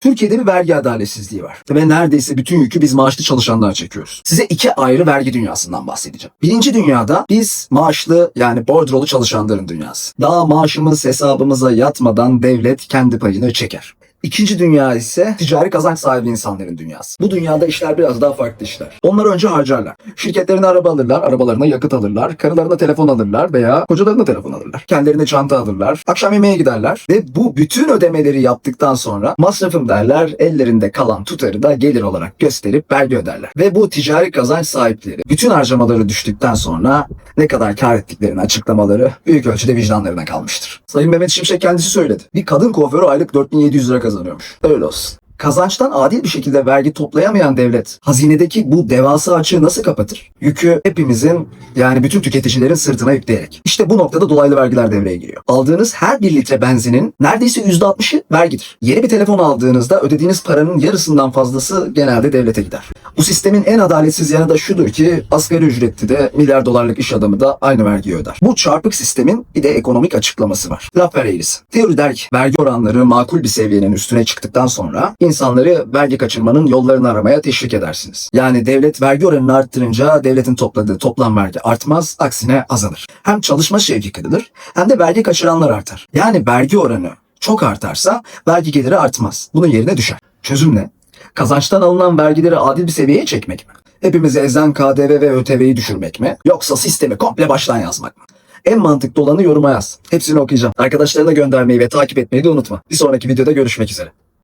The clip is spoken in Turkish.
Türkiye'de bir vergi adaletsizliği var. Ve neredeyse bütün yükü biz maaşlı çalışanlar çekiyoruz. Size iki ayrı vergi dünyasından bahsedeceğim. Birinci dünyada biz maaşlı yani bordrolu çalışanların dünyası. Daha maaşımız hesabımıza yatmadan devlet kendi payını çeker. İkinci dünya ise ticari kazanç sahibi insanların dünyası. Bu dünyada işler biraz daha farklı işler. Onlar önce harcarlar. Şirketlerine araba alırlar, arabalarına yakıt alırlar, karılarına telefon alırlar veya kocalarına telefon alırlar. Kendilerine çanta alırlar, akşam yemeğe giderler ve bu bütün ödemeleri yaptıktan sonra masrafım derler, ellerinde kalan tutarı da gelir olarak gösterip vergi öderler. Ve bu ticari kazanç sahipleri bütün harcamaları düştükten sonra ne kadar kar ettiklerini açıklamaları büyük ölçüde vicdanlarına kalmıştır. Sayın Mehmet Şimşek kendisi söyledi. Bir kadın kuaförü aylık 4700 lira kazanıyormuş. Öyle olsun. Kazançtan adil bir şekilde vergi toplayamayan devlet hazinedeki bu devasa açığı nasıl kapatır? Yükü hepimizin yani bütün tüketicilerin sırtına yükleyerek. İşte bu noktada dolaylı vergiler devreye giriyor. Aldığınız her bir litre benzinin neredeyse %60'ı vergidir. Yeni bir telefon aldığınızda ödediğiniz paranın yarısından fazlası genelde devlete gider. Bu sistemin en adaletsiz yanı da şudur ki asgari ücretli de milyar dolarlık iş adamı da aynı vergiyi öder. Bu çarpık sistemin bir de ekonomik açıklaması var. Laffer eğrisi. Teori der ki vergi oranları makul bir seviyenin üstüne çıktıktan sonra insanları vergi kaçırmanın yollarını aramaya teşvik edersiniz. Yani devlet vergi oranını arttırınca devletin topladığı toplam vergi artmaz, aksine azalır. Hem çalışma şevki kırılır hem de vergi kaçıranlar artar. Yani vergi oranı çok artarsa vergi geliri artmaz. Bunun yerine düşer. Çözüm ne? Kazançtan alınan vergileri adil bir seviyeye çekmek mi? Hepimizi ezen KDV ve ÖTV'yi düşürmek mi? Yoksa sistemi komple baştan yazmak mı? En mantıklı olanı yoruma yaz. Hepsini okuyacağım. Arkadaşlarına göndermeyi ve takip etmeyi de unutma. Bir sonraki videoda görüşmek üzere.